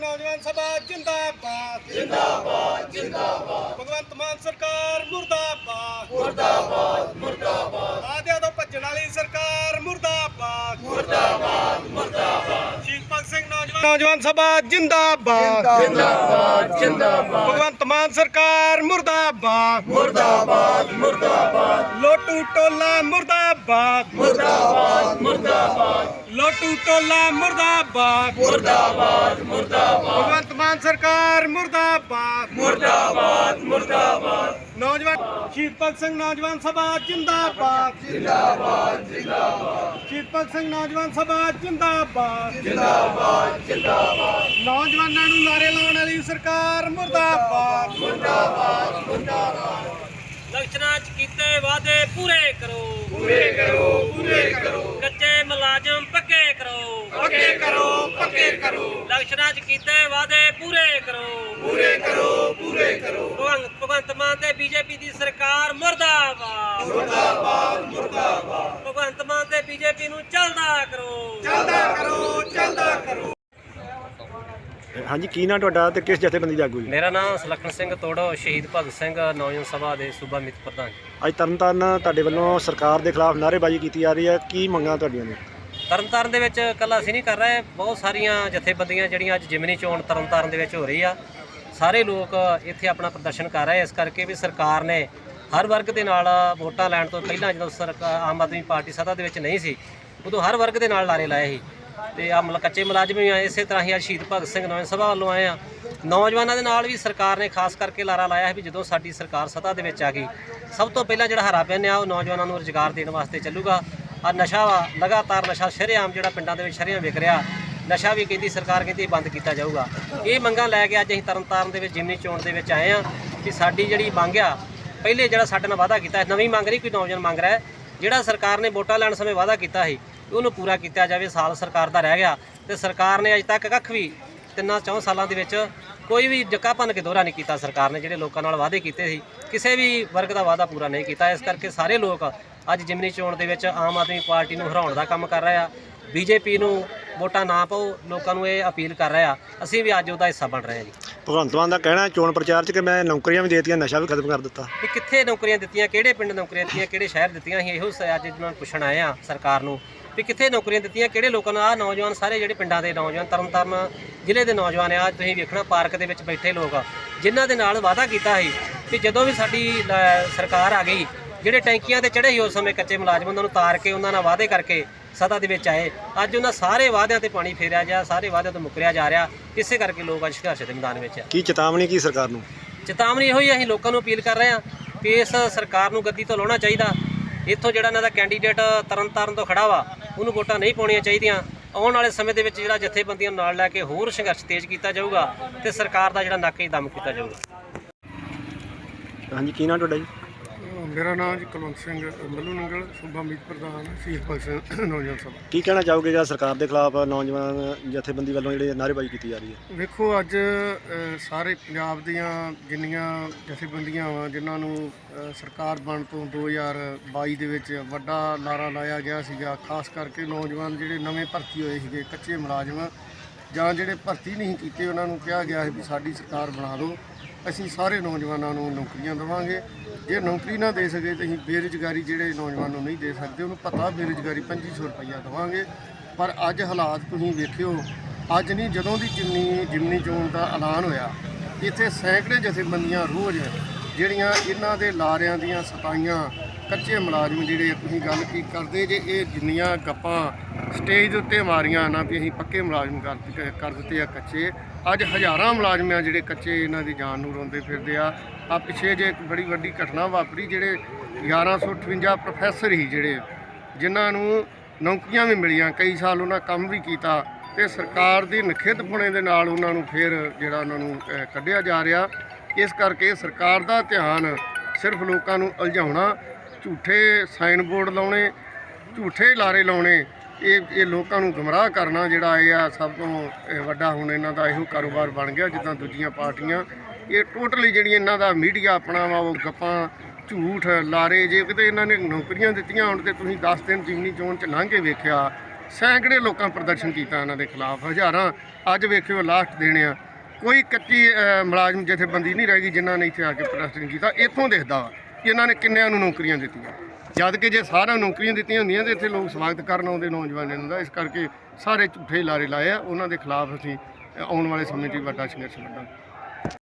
ਨੌਜਵਾਨ ਸਭਾ ਜਿੰਦਾਬਾਦ। ਜਿੰਦਾਬਾਦ ਜਿੰਦਾਬਾਦ। ਭਗਵੰਤ ਮਾਨ ਸਰਕਾਰ ਮੁਰਦਾਬਾਦ। ਮੁਰਦਾਬਾਦ ਮੁਰਦਾਬਾਦ। ਆਦਿਆਂ ਤੋਂ ਭੱਜਣ ਵਾਲੀ ਸਰਕਾਰ ਮੁਰਦਾਬਾਦ। ਮੁਰਦਾਬਾਦ ਮੁਰਦਾਬਾਦ। ਸ਼ਹੀਦ ਭਗਤ ਸਿੰਘ ਨੌਜਵਾਨ ਨੌਜਵਾਨ ਸਭਾ ਜਿੰਦਾਬਾਦ। ਜਿੰਦਾਬਾਦ ਜਿੰਦਾਬਾਦ। ਭਗਵੰਤ ਮਾਨ ਸਰਕਾਰ ਮੁਰਦਾਬਾਦ। ਮੁਰਦਾਬਾਦ ਮੁਰਦਾਬਾਦ। ਲੋਟੂ ਟੋਲਾ ਮੁਰਦਾਬਾਦ। ਮੁਰਦਾਬਾਦ ਮੁਰਦਾਬਾਦ। ਲੋਟੂ ਟੋਲਾ ਮੁਰਦਾਬਾਦ। ਮੁਰਦਾਬਾਦ ਮੁਰਦਾਬਾਦ। ਭਗਵੰਤ ਮਾਨ ਸਰਕਾਰ ਮੁਰਦਾਬਾਦ। ਮੁਰਦਾਬਾਦ ਮੁਰਦਾਬਾਦ। ਨੌਜਵਾਨ ਸ਼ਹੀਦ ਭਗਤ ਸਿੰਘ ਨੌਜਵਾਨ ਸਭਾ ਜਿੰਦਾਬਾਦ। ਜਿੰਦਾਬਾਦ ਜਿੰਦਾਬਾਦ। ਭਗਤ ਸਿੰਘ ਨੌਜਵਾਨ ਸਭਾ ਜਿੰਦਾਬਾਦ। ਜਿੰਦਾਬਾਦ ਜਿੰਦਾਬਾਦ। ਨੌਜਵਾਨਾਂ ਨੂੰ ਨਾਰੇ ਲਾਉਣ ਵਾਲੀ ਸਰਕਾਰ ਮੁਰਦਾਬਾਦ। ਇਲੈਕਸ਼ਨਾਂ 'ਚ ਕੀਤੇ ਵਾਅਦੇ ਪੂਰੇ ਕਰੋ। ਪੂਰੇ ਕਰੋ। ਕਰੋ। ਇਲੈਕਸ਼ਨਾਂ 'ਚ ਕੀਤੇ ਵਾਅਦੇ ਪੂਰੇ ਕਰੋ। ਪੂਰੇ ਕਰੋ ਪੂਰੇ ਕਰੋ। ਭਗਵੰਤ ਭਗਵੰਤ ਮਾਨ ਤੇ ਬੀਜੇਪੀ ਦੀ ਸਰਕਾਰ ਮੁਰਦਾਬਾਦ। ਮੁਰਦਾਬਾਦ ਮੁਰਦਾਬਾਦ। ਭਗਵੰਤ ਮਾਨ ਤੇ ਬੀਜੇਪੀ ਨੂੰ ਚੱਲਦਾ ਕਰੋ। ਚੱਲਦਾ ਕਰੋ ਚੱਲਦਾ ਕਰੋ। ਹਾਂਜੀ ਕੀ ਨਾਂ ਤੁਹਾਡਾ ਤੇ ਕਿਸ ਜਥੇਬੰਦੀ ਦੇ ਆਗੂ ਜੀ? ਮੇਰਾ ਨਾਮ ਸੁਲੱਖਣ ਸਿੰਘ ਤੋੜੋ ਸ਼ਹੀਦ ਭਗਤ ਸਿੰਘ ਨੌਜਵਾਨ ਸਭਾ ਦੇ ਸੂਬਾ ਮਿਤ ਪ੍ਰਧਾਨ। ਅੱਜ ਤਰਨਤਾਰਨ ਤੁਹਾਡੇ ਵੱਲੋਂ ਸਰਕਾਰ ਦੇ ਖਿਲਾਫ ਨਾਅਰੇਬਾਜ਼ੀ ਕੀਤੀ ਜਾ ਰਹੀ ਹੈ। ਕੀ ਮੰਗਾਂ ਤੁਹਾਡੀਆਂ ਨੇ? ਤਰਨਤਾਰਨ ਦੇ ਵਿੱਚ ਕੱਲਾ ਅਸੀਂ ਨਹੀਂ ਕਰ ਰਹੇ, ਬਹੁਤ ਸਾਰੀਆਂ ਜਥੇਬੰਦੀਆਂ ਜਿਹੜੀਆਂ ਅੱਜ ਜਿਮਨੀ ਚੋਣ ਤਰਨਤਾਰਨ ਦੇ ਵਿੱਚ ਹੋ ਰਹੀ ਆ, ਸਾਰੇ ਲੋਕ ਇੱਥੇ ਆਪਣਾ ਪ੍ਰਦਰਸ਼ਨ ਕਰ ਰਹੇ ਇਸ ਕਰਕੇ ਵੀ ਸਰਕਾਰ ਨੇ ਹਰ ਵਰਗ ਦੇ ਨਾਲ ਵੋਟਾਂ ਲੈਣ ਤੋਂ ਪਹਿਲਾਂ ਜਦੋਂ ਸਰਕਾਰ ਆਮ ਆਦਮੀ ਪਾਰਟੀ ਸੱਤਾ ਦੇ ਵਿੱਚ ਨਹੀਂ ਸੀ, ਉਦੋਂ ਹਰ ਵਰਗ ਦੇ ਨਾਲ ਲਾਰੇ ਲਾਏ ਸੀ ਤੇ ਆ ਕੱਚੇ ਮੁਲਾਜ਼ਮ ਵੀ ਆਏ ਇਸੇ ਤਰ੍ਹਾਂ ਹੀ ਅੱਜ ਸ਼ਹੀਦ ਭਗਤ ਸਿੰਘ ਨੌਜਵਾਨ ਸਭਾ ਵੱਲੋਂ ਆਏ ਆ। ਨੌਜਵਾਨਾਂ ਦੇ ਨਾਲ ਵੀ ਸਰਕਾਰ ਨੇ ਖਾਸ ਕਰਕੇ ਲਾਰਾ ਲਾਇਆ ਹੈ ਵੀ ਜਦੋਂ ਸਾਡੀ ਸਰਕਾਰ ਸੱਤਾ ਦੇ ਵਿੱਚ ਆ ਗਈ, ਸਭ ਤੋਂ ਪਹਿਲਾਂ ਜਿਹੜਾ ਹਰਾ ਪੈਨ ਆ, ਉਹ ਨੌਜਵਾਨਾਂ ਨੂੰ ਰੁਜ਼ਗਾਰ ਦੇਣ ਵਾਸਤੇ ਚੱਲੂਗਾ। ਆ ਨਸ਼ਾ ਵਾ, ਲਗਾਤਾਰ ਨਸ਼ਾ ਸ਼ਰੇਆਮ ਜਿਹੜਾ ਪਿੰਡਾਂ ਦੇ ਵਿੱਚ ਸ਼ਰੇਆਮ ਵਿਕ ਰਿਹਾ, ਨਸ਼ਾ ਵੀ ਕਹਿੰਦੀ ਸਰਕਾਰ ਕਹਿੰਦੀ ਬੰਦ ਕੀਤਾ ਜਾਊਗਾ। ਇਹ ਮੰਗਾਂ ਲੈ ਕੇ ਅੱਜ ਅਸੀਂ ਤਰਨਤਾਰਨ ਦੇ ਵਿੱਚ, ਜਿਮਨੀ ਚੋਣ ਦੇ ਵਿੱਚ ਆਏ ਆ ਕਿ ਸਾਡੀ ਜਿਹੜੀ ਮੰਗ ਆ, ਪਹਿਲੇ ਜਿਹੜਾ ਸਾਡੇ ਨਾਲ ਵਾਅਦਾ ਕੀਤਾ, ਨਵੀਂ ਮੰਗ ਰਹੀ ਕੋਈ ਨੌਜਵਾਨ ਮੰਗ ਰਿਹਾ ਜਿਹੜਾ ਸਰਕਾਰ ਨੇ ਵੋਟਾਂ ਲੈਣ ਸਮੇਂ ਵਾਅਦਾ ਕੀਤਾ ਸੀ, ਉਹਨੂੰ ਪੂਰਾ ਕੀਤਾ ਜਾਵੇ, ਸਾਲ ਸਰਕਾਰ ਦਾ ਰਹਿ ਗਿਆ ਤੇ ਸਰਕਾਰ ਨੇ ਅਜੇ ਤੱਕ ਕੱਖ ਵੀ ਤਿੰਨਾਂ ਚੌਂ ਸਾਲਾਂ ਦੇ ਵਿੱਚ ਕੋਈ ਵੀ ਜੱਕਾ ਭੰਨ ਕੇ ਦੋਹਰਾ ਨਹੀਂ ਕੀਤਾ, ਸਰਕਾਰ ਨੇ ਜਿਹੜੇ ਲੋਕਾਂ ਨਾਲ ਵਾਅਦੇ ਕੀਤੇ ਸੀ, ਕਿਸੇ ਵੀ ਵਰਗ ਦਾ ਵਾਅਦਾ ਪੂਰਾ ਨਹੀਂ ਕੀਤਾ, ਇਸ ਕਰਕੇ ਸਾਰੇ ਲੋਕ ਅੱਜ ਜਿਮਨੀ ਚੋਣ ਦੇ ਵਿੱਚ ਆਮ ਆਦਮੀ ਪਾਰਟੀ ਨੂੰ ਹਰਾਉਣ ਦਾ ਕੰਮ ਕਰ ਰਹੇ। ਆ ਬੀਜੇਪੀ ਨੂੰ ਵੋਟਾਂ ਨਾ ਪਾਓ ਲੋਕਾਂ ਨੂੰ ਇਹ ਅਪੀਲ ਕਰ ਰਹੇ। ਆ ਅਸੀਂ ਵੀ ਅੱਜ ਉਹਦਾ ਹਿੱਸਾ ਬਣ ਰਹੇ ਹਾਂ ਜੀ। ਭਗਵੰਤ ਮਾਨ ਦਾ ਕਹਿਣਾ ਚੋਣ ਪ੍ਰਚਾਰ 'ਚ ਕਿ ਮੈਂ ਨੌਕਰੀਆਂ ਵੀ ਦੇਤੀਆਂ ਨਸ਼ਾ ਵੀ ਖਤਮ ਕਰ ਦਿੱਤਾ। ਵੀ ਕਿੱਥੇ ਨੌਕਰੀਆਂ ਦਿੱਤੀਆਂ ਕਿਹੜੇ ਪਿੰਡ ਨੌਕਰੀਆਂ ਦਿੱਤੀਆਂ ਕਿਹੜੇ ਸ਼ਹਿਰ ਦਿੱਤੀਆਂ ਅਸੀਂ ਇਹੋ ਸ- ਅੱਜ ਇਹਨਾਂ ਨੂੰ ਪੁੱਛਣ ਆਏ ਆ ਸਰਕਾਰ ਨੂੰ ਵੀ ਕਿੱਥੇ ਨੌਕਰੀਆਂ ਦਿੱਤੀਆਂ ਕਿਹੜੇ ਲੋਕਾਂ ਨੂੰ ਆ ਨੌਜਵਾਨ ਸਾਰੇ ਜਿਹੜੇ ਪਿੰਡਾਂ ਦੇ ਨੌਜਵਾਨ ਤਰਨਤਾਰਨ ਜ਼ਿਲ੍ਹੇ ਦੇ ਨੌਜਵਾਨ ਆ ਤੁਸੀਂ ਵੇਖਣਾ ਪਾਰਕ ਦੇ ਵਿੱਚ ਬੈਠੇ ਲੋਕ ਜਿਨ੍ਹਾਂ ਦੇ ਨਾਲ ਵਾਅਦਾ ਕੀਤਾ ਸੀ ਕਿ ਜਦੋਂ ਵੀ ਸਾਡੀ ਸਰਕਾਰ ਆ ਗਈ ਜਿਹੜੇ ਟੈਂਕੀਆਂ ਤੇ ਚੜੇ ਸੀ ਉਸ ਸਮੇਂ ਕੱਚੇ ਮੁਲਾਜ਼ਮ ਉਹਨਾਂ ਨੂੰ ਤਾਰ ਕੇ ਉਹਨਾਂ ਨਾਲ ਵਾਅਦੇ ਕਰਕੇ ਸਤਾ ਦੇ ਵਿੱਚ ਆਏ। ਅੱਜ ਉਹਨਾਂ ਸਾਰੇ ਵਾਅਦਿਆਂ ਤੇ ਪਾਣੀ ਫੇਰਿਆ ਜਾ ਸਾਰੇ ਵਾਅਦਿਆਂ ਤੋਂ ਮੁਕਰਿਆ ਜਾ ਰਿਹਾ। ਇਸੇ ਕਰਕੇ ਲੋਕ ਅੱਜ ਸੰਘਰਸ਼ ਦੇ ਮੈਦਾਨ ਵਿੱਚ ਆ। ਕੀ ਚੇਤਾਵਨੀ ਕੀ ਸਰਕਾਰ ਨੂੰ? ਚੇਤਾਵਨੀ ਇਹੋ ਹੀ ਅਸੀਂ ਲੋਕਾਂ ਨੂੰ ਅਪੀਲ ਕਰ ਰਹੇ ਹਾਂ ਕਿ ਇਸ ਸਰਕਾਰ ਨੂੰ ਗੱਦੀ ਤੋਂ ਲਾਉਣਾ ਚਾਹੀਦਾ। ਇੱਥੋਂ ਜਿਹੜਾ ਇਹਨਾਂ ਦਾ ਕੈਂਡੀਡੇਟ ਤਰਨਤਾਰਨ ਤੋਂ ਖੜਾ ਵਾ ਉਹਨੂੰ ਵੋਟਾਂ ਨਹੀਂ ਪਾਉਣੀਆਂ ਚਾਹੀਦੀਆਂ। ਆਉਣ ਵਾਲੇ ਸਮੇਂ ਦੇ ਵਿੱਚ ਜਿਹੜਾ ਜਥੇਬੰਦੀਆਂ ਨੂੰ ਨਾਲ ਲੈ ਕੇ ਹੋਰ ਸੰਘਰਸ਼ ਤੇਜ਼ ਕੀਤਾ ਜਾਊਗਾ ਤੇ ਸਰਕਾਰ ਦਾ ਜਿਹੜਾ ਨਾਕੇ ਦਮ ਕੀਤਾ ਜਾਊਗਾ। ਹਾਂਜੀ ਕੀ ਨਾਂ ਤੁਹਾਡਾ ਜੀ? ਮੇਰਾ ਨਾਮ ਜੀ ਕੁਲਵੰਤ ਸਿੰਘ ਮੱਲੂ ਨੰਗਲ ਸੂਬਾ ਮੀਤ ਪ੍ਰਧਾਨ ਭਗਤ ਸਿੰਘ ਨੌਜਵਾਨ ਸਭਾ। ਕੀ ਕਹਿਣਾ ਚਾਹੋਗੇ ਜਿਹੜਾ ਸਰਕਾਰ ਦੇ ਖਿਲਾਫ ਨੌਜਵਾਨ ਜਥੇਬੰਦੀ ਵੱਲੋਂ ਜਿਹੜੇ ਨਾਅਰੇਬਾਜ਼ੀ ਕੀਤੀ ਜਾ ਰਹੀ ਹੈ? ਵੇਖੋ ਅੱਜ ਸਾਰੇ ਪੰਜਾਬ ਦੀਆਂ ਜਿੰਨੀਆਂ ਜਥੇਬੰਦੀਆਂ ਵਾ ਜਿਨ੍ਹਾਂ ਨੂੰ ਸਰਕਾਰ ਬਣ ਤੋਂ 2022 ਦੇ ਵਿੱਚ ਵੱਡਾ ਲਾਰਾ ਲਾਇਆ ਗਿਆ ਸੀਗਾ ਖਾਸ ਕਰਕੇ ਨੌਜਵਾਨ ਜਿਹੜੇ ਨਵੇਂ ਭਰਤੀ ਹੋਏ ਸੀਗੇ ਕੱਚੇ ਮੁਲਾਜ਼ਮ ਜਾਂ ਜਿਹੜੇ ਭਰਤੀ ਨਹੀਂ ਕੀਤੇ ਉਹਨਾਂ ਨੂੰ ਕਿਹਾ ਗਿਆ ਹੈ ਵੀ ਸਾਡੀ ਸਰਕਾਰ ਬਣਾ ਦਿਓ। ਅਸੀਂ ਸਾਰੇ ਨੌਜਵਾਨਾਂ ਨੂੰ ਨੌਕਰੀਆਂ ਦੇਵਾਂਗੇ। ਜੇ ਨੌਕਰੀ ਨਾ ਦੇ ਸਕੇ ਤਾਂ ਅਸੀਂ ਬੇਰੁਜ਼ਗਾਰੀ ਜਿਹੜੇ ਨੌਜਵਾਨ ਨੂੰ ਨਹੀਂ ਦੇ ਸਕਦੇ, ਉਹਨੂੰ ਪਤਾ ਬੇਰੁਜ਼ਗਾਰੀ 2500 ਰੁਪਈਆ ਦੇਵਾਂਗੇ। ਪਰ ਅੱਜ ਹਾਲਾਤ ਤੁਸੀਂ ਵੇਖਿਓ, ਅੱਜ ਨਹੀਂ, ਜਦੋਂ ਦੀ ਜਿਮਨੀ ਜਿਮਨੀ ਚੋਣ ਦਾ ਐਲਾਨ ਹੋਇਆ, ਇੱਥੇ ਸੈਂਕੜੇ ਜਥੇਬੰਦੀਆਂ ਰੋਜ਼ ਜਿਹੜੀਆਂ ਇਹਨਾਂ ਦੇ ਲਾਰਿਆਂ ਦੀਆਂ ਸਤਾਈਆਂ ਕੱਚੇ ਮੁਲਾਜ਼ਮ ਜਿਹੜੇ ਤੁਸੀਂ ਗੱਲ ਕੀ ਕਰਦੇ ਜੇ ਇਹ ਜਿੰਨੀਆਂ ਗੱਪਾਂ ਸਟੇਜ ਦੇ ਉੱਤੇ ਮਾਰੀਆਂ ਨਾ ਵੀ ਅਸੀਂ ਪੱਕੇ ਮੁਲਾਜ਼ਮ ਕਰ ਦਿੱਤੇ ਕਰ ਦਿੱਤੇ ਆ ਕੱਚੇ। ਅੱਜ ਹਜ਼ਾਰਾਂ ਮੁਲਾਜ਼ਮ ਆ ਜਿਹੜੇ ਕੱਚੇ ਇਹਨਾਂ ਦੀ ਜਾਨ ਨੂੰ ਰੋਂਦੇ ਫਿਰਦੇ ਆ। ਆ ਪਿੱਛੇ ਜੇ ਇੱਕ ਬੜੀ ਵੱਡੀ ਘਟਨਾ ਵਾਪਰੀ ਜਿਹੜੇ 1158 ਪ੍ਰੋਫੈਸਰ ਹੀ ਜਿਹੜੇ ਜਿਨ੍ਹਾਂ ਨੂੰ ਨੌਕਰੀਆਂ ਵੀ ਮਿਲੀਆਂ ਕਈ ਸਾਲ ਉਹਨਾਂ ਕੰਮ ਵੀ ਕੀਤਾ ਤੇ ਸਰਕਾਰ ਦੀ ਨਖਿੱਧਪੁਣੇ ਦੇ ਨਾਲ ਉਹਨਾਂ ਨੂੰ ਫਿਰ ਜਿਹੜਾ ਉਹਨਾਂ ਨੂੰ ਅਹ, ਕੱਢਿਆ ਜਾ ਰਿਹਾ। ਇਸ ਕਰਕੇ ਸਰਕਾਰ ਦਾ ਧਿਆਨ ਸਿਰਫ ਲੋਕਾਂ ਨੂੰ ਉਲਝਾਉਣਾ ਝੂਠੇ ਸਾਈਨ ਬੋਰਡ ਲਾਉਣੇ, ਝੂਠੇ ਲਾਰੇ ਲਾਉਣੇ, ਇਹ ਇਹ ਲੋਕਾਂ ਨੂੰ ਗੁੰਮਰਾਹ ਕਰਨਾ ਜਿਹੜਾ ਇਹ ਆ, ਸਭ ਤੋਂ ਵੱਡਾ ਹੁਣ ਇਹਨਾਂ ਦਾ ਇਹੋ ਕਾਰੋਬਾਰ ਬਣ ਗਿਆ, ਜਿੱਦਾਂ ਦੂਜੀਆਂ ਪਾਰਟੀਆਂ। ਇਹ ਟੋਟਲੀ ਜਿਹੜੀ ਇਹਨਾਂ ਦਾ ਮੀਡੀਆ ਆਪਣਾ ਵਾ, ਉਹ ਗੱਪਾਂ, ਝੂਠ, ਲਾਰੇ, ਜੇ ਕਿਤੇ ਇਹਨਾਂ ਨੇ ਨੌਕਰੀਆਂ ਦਿੱਤੀਆਂ ਹੁਣ ਤੇ ਤੁਸੀਂ 10 ਦਿਨ ਜਿਮਨੀ ਚੋਣ ਚ ਲੰਘ ਕੇ ਵੇਖਿਆ, ਸੈਂਕੜੇ ਲੋਕਾਂ ਪ੍ਰਦਰਸ਼ਨ ਕੀਤਾ ਇਹਨਾਂ ਦੇ ਖਿਲਾਫ। ਹਜ਼ਾਰਾਂ ਅੱਜ ਵੇਖਿਓ ਲਾਸਟ ਦਿਨ ਆ। ਕੋਈ ਕੱਚੀ ਮੁਲਾਜ਼ਮ ਜਥੇਬੰਦੀ ਨਹੀਂ ਰਹਿ ਗਈ ਜਿਨ੍ਹਾਂ ਨੇ ਇੱਥੇ ਆ ਕੇ ਪ੍ਰਦਰਸ਼ਨ ਕੀਤਾ, ਇੱਥੋਂ ਦਿਖਦਾ। ਵਾ ਕਿ ਇਹਨਾਂ ਨੇ ਕਿੰਨਿਆਂ ਨੂੰ ਨੌਕਰੀਆਂ ਦਿੱਤੀਆਂ? ਜਦ ਕਿ ਜੇ ਸਾਰਿਆਂ ਨੂੰ ਨੌਕਰੀਆਂ ਦਿੱਤੀਆਂ ਹੁੰਦੀਆਂ ਤੇ ਇੱਥੇ ਲੋਕ ਸਵਾਗਤ ਕਰਨ ਆਉਂਦੇ ਨੌਜਵਾਨਾਂ ਦਾ, ਇਸ ਕਰਕੇ ਸਾਰੇ ਝੂਠੇ ਲਾਰੇ ਲਾਏ ਆ। ਉਹਨਾਂ ਦੇ ਖਿਲਾਫ ਅਸੀਂ ਆਉਣ ਵਾਲੇ ਸਮੇਂ 'ਚ ਵੱਡਾ ਸੰਘਰਸ਼ ਲੜਾਂਗੇ